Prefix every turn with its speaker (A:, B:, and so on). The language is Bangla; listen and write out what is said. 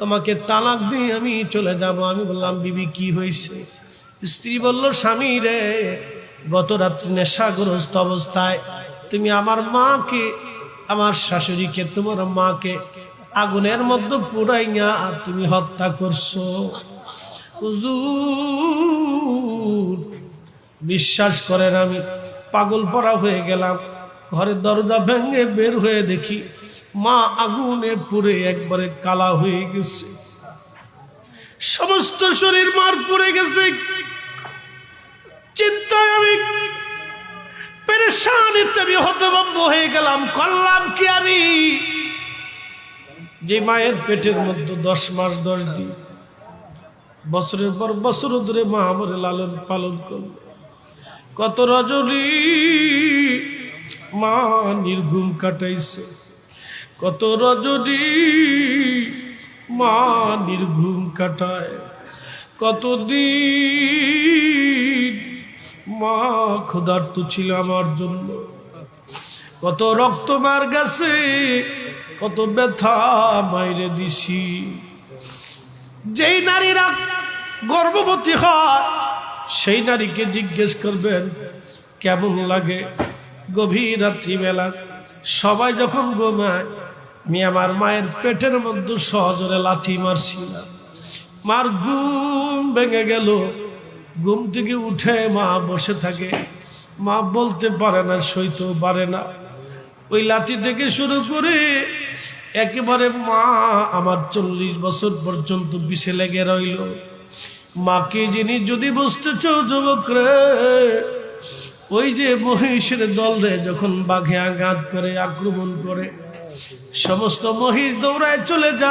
A: তোমাকে তালাক দিয়ে আমি চলে যাব। আমি বললাম, বিবি, কি হয়েছে? স্ত্রী বলল, স্বামী রে গত রাত্রি নেশাগ্রস্ত অবস্থায় তুমি আমার মাকে, আমার শাশুড়িকে, তোমার মাকে আগুনের মধ্যে পুরাইয়া তুমি হত্যা করছ। বিশ্বাস করেন আমি, পাগল পড়া হয়ে গেলাম। ঘরের দরজা ভেঙে বের হয়ে দেখি মা আগুনে পুড়ে একবারে কালা হয়ে গেছে। সমস্ত শরীর মার পড়ে গেছে। চিন্তায় আমি পেরেশানিতে আমি হতভম্ব হয়ে গেলাম। করলাম কি আমি? যে মায়ের পেটের মধ্যে দশ মাস দশ দিন, বছরের পর বছর ধরে মা আমার লালন পালন করল। কত রজনী মা নির্ঘুম কাটাইছে। কত রজনী মা নির্ঘুম কাটায়। কত দিন মা ক্ষুধার্ত ছিল আমার জন্য। কত রক্ত মার গেছে, কত ব্যথা মাইরে দিছি। যেই নারীরা গর্ভবতী হয়, সেই নারীকে জিজ্ঞেস করবেন, কেমন লাগে? গভীর রাত্রিবেলা সবাই যখন ঘুমায়, আমি আমার মায়ের পেটের মধ্যে সহজরে লাথি মারছিলাম। মার ঘুম ভেঙে গেল। ঘুম থেকে উঠে মা বসে থাকে। মা বলতে পারে না, সইতেও পারে না। ওই লাথি থেকে শুরু করে একেবারে মা আমার চল্লিশ বছর পর্যন্ত বিষে লেগে রইল। মাকে যিনি যদি বুঝতে চাও যুবক রে ওই যে মহিষের দল রে যখন বাঘে আঘাত করে, আক্রমণ করে, সমস্ত মহিষ দৌড়ায় চলে যায়।